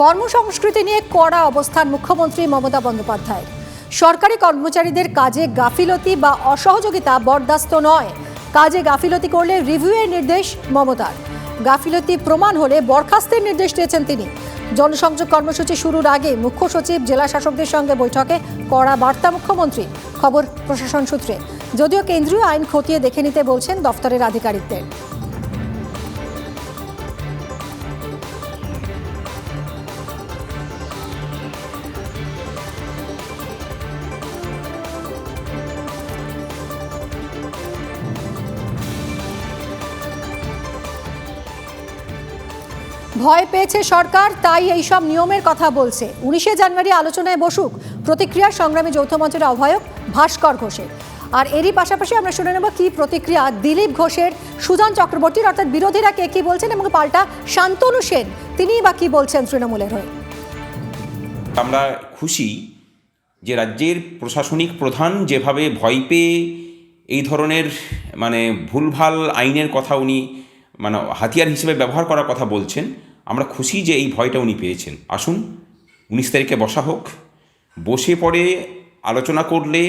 কর্মসংস্কৃতি নিয়ে কড়া অবস্থান মুখ্যমন্ত্রী মমতা বন্দ্যোপাধ্যায় সরকারি কর্মচারীদের কাজে গাফিলতি বা অসহযোগিতা বরদাস্ত নয়। কাজে গাফিলতি করলে রিভিউয়ের নির্দেশ মমতার। গাফিলতি প্রমাণ হলে বরখাস্তের নির্দেশ দিয়েছেন তিনি। জনসংযোগ কর্মসূচি শুরুর আগে মুখ্য সচিব, জেলা শাসকদের সঙ্গে বৈঠকে কড়া বার্তা মুখ্যমন্ত্রী, খবর প্রশাসন সূত্রে। যদিও কেন্দ্রীয় আইন খতিয়ে দেখে নিতে বলছেন দফতরের আধিকারিকদের। ভয় পেয়েছে সরকার, তাই এই সব নিয়মের কথা বলছে। উনিশে জানুয়ারি আলোচনায় বসুক, প্রতিক্রিয়া সংগ্রামী যৌথ মঞ্চের আহ্বায়ক ভাস্কর ঘোষের। আর এরই পাশাপাশি আমরা শুনে নেব কি প্রতিক্রিয়া দিলীপ ঘোষের, সুজন চক্রবর্তীর, অর্থাৎ বিরোধীরা কে কি বলছেন এবং পাল্টা শান্তনু সেন, তিনিই বা কি বলছেন তৃণমূলের হয়ে? আমরা খুশি যে রাজ্যের প্রশাসনিক প্রধান যেভাবে ভয় পেয়ে এই ধরনের মানে ভুলভাল আইনের কথা উনি মানে হাতিয়ার হিসেবে ব্যবহার করার কথা বলছেন, আমরা খুশি যে এই ভয়টা উনি পেয়েছেন। আসুন, উনিশ তারিখে বসা হোক, বসে পড়ে আলোচনা করলে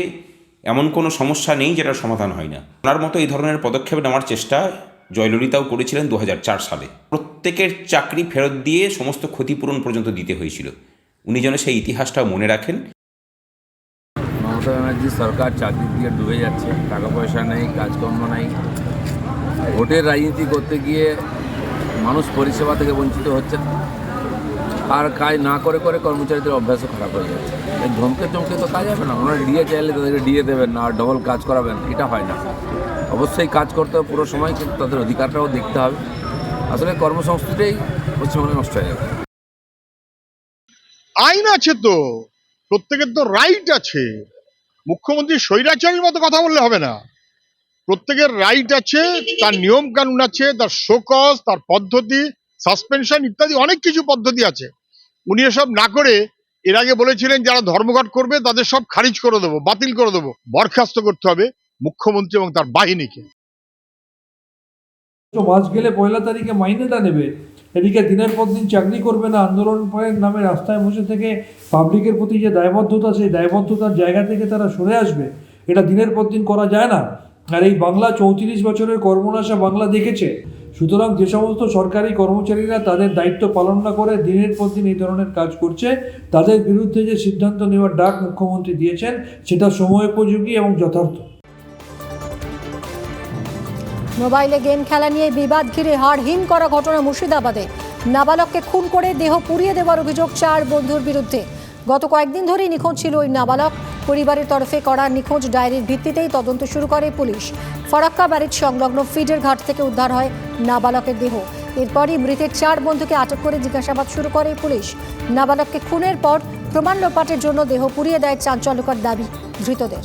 এমন কোনো সমস্যা নেই যেটার সমাধান হয় না। ওনার মতো এই ধরনের পদক্ষেপ নেওয়ার চেষ্টা জয়ললিতাও করেছিলেন দু হাজার চার সালে। প্রত্যেকের চাকরি ফেরত দিয়ে সমস্ত ক্ষতিপূরণ পর্যন্ত দিতে হয়েছিল। উনি যেন সেই ইতিহাসটা মনে রাখেন। মমতা ব্যানার্জি সরকার চাকরি দিয়ে ডুবে যাচ্ছে, টাকা পয়সা নেই, কাজকর্ম নেই। ভোটের রাজনীতি করতে গিয়ে মানুষ পরিষেবা থেকে বঞ্চিত হচ্ছে আর কাজ না করে করে কর্মচারীদের অভ্যাসও খারাপ হয়ে যাচ্ছে। ধমকে চমকে তো কাজ হবে না। ওনারা ডিএ চাইলে তাদেরকে ডিএ দেবেন না আর ডবল কাজ করাবেন, এটা হয় না। অবশ্যই কাজ করতে হবে পুরো সময়, কিন্তু তাদের অধিকারটাও দেখতে হবে। আসলে কর্মসংস্কৃতিটাই পশ্চিমবঙ্গে নষ্ট হয়ে যাবে। আইন আছে তো, প্রত্যেকের তো রাইট আছে। মুখ্যমন্ত্রী স্বৈরাচারীর মতো কথা বললে হবে না। প্রত্যেকের রাইট আছে তার নিয়ম কানুন আছে তার শোকজ তার পদ্ধতি সাসপেনশন ইত্যাদি অনেক কিছু পদ্ধতি আছে। উনি এসব না করে এর আগে বলেছিলেন যারা ধর্মঘট করবে তাদের সব খারিজ করে দেবো বাতিল করে দেবো। বরখাস্ত করতে হবে মুখ্যমন্ত্রী এবং তার বাহিনীকে। তো মাস গেলে পয়লা তারিখে মাইনেটা নেবে। এদিকে দিনের পর দিন চাকরি করবে না আন্দোলনের নামে রাস্তায় বসে থেকে পাবলিকের প্রতি যে দায়বদ্ধতা সেই দায়বদ্ধতার জায়গা থেকে তারা সরে আসবে। এটা দিনের পর দিন করা যায় না। আর এই বাংলা চৌত্রিশ বছরের কর্মনাশা বাংলা দেখেছে। সুতরাং যে সমস্ত সরকারি কর্মচারীরা তাদের দায়িত্ব পালন না করে দিনের পর দিন এই ধরনের কাজ করছে, তাদের বিরুদ্ধে যে সিদ্ধান্ত নেওয়ার ডাক মুখ্যমন্ত্রী দিয়েছেন, সেটা সময়োপযোগী এবং যথার্থ। মোবাইলে গেম খেলা নিয়ে বিবাদ ঘিরে হাড়হীন করা ঘটনা মুর্শিদাবাদে। নাবালককে খুন করে দেহ পুড়িয়ে দেওয়ার অভিযোগ চার বন্ধুর বিরুদ্ধে। গত কয়েকদিন ধরেই নিখোঁজ ছিল ওই নাবালক। পরিবারের তরফে করা নিখোঁজ ডায়েরির ভিত্তিতেই তদন্ত শুরু করে পুলিশ। ফরাক্কা ব্যারেজ সংলগ্ন ফিডের ঘাট থেকে উদ্ধার হয় নাবালকের দেহ। এরপরই মৃতের চার বন্ধুকে আটক করে জিজ্ঞাসাবাদ শুরু করে পুলিশ। নাবালককে খুনের পর প্রমাণ লোপাটের জন্য দেহ পুড়িয়ে দেয় চাঞ্চল্যকর দাবি ধৃতদের।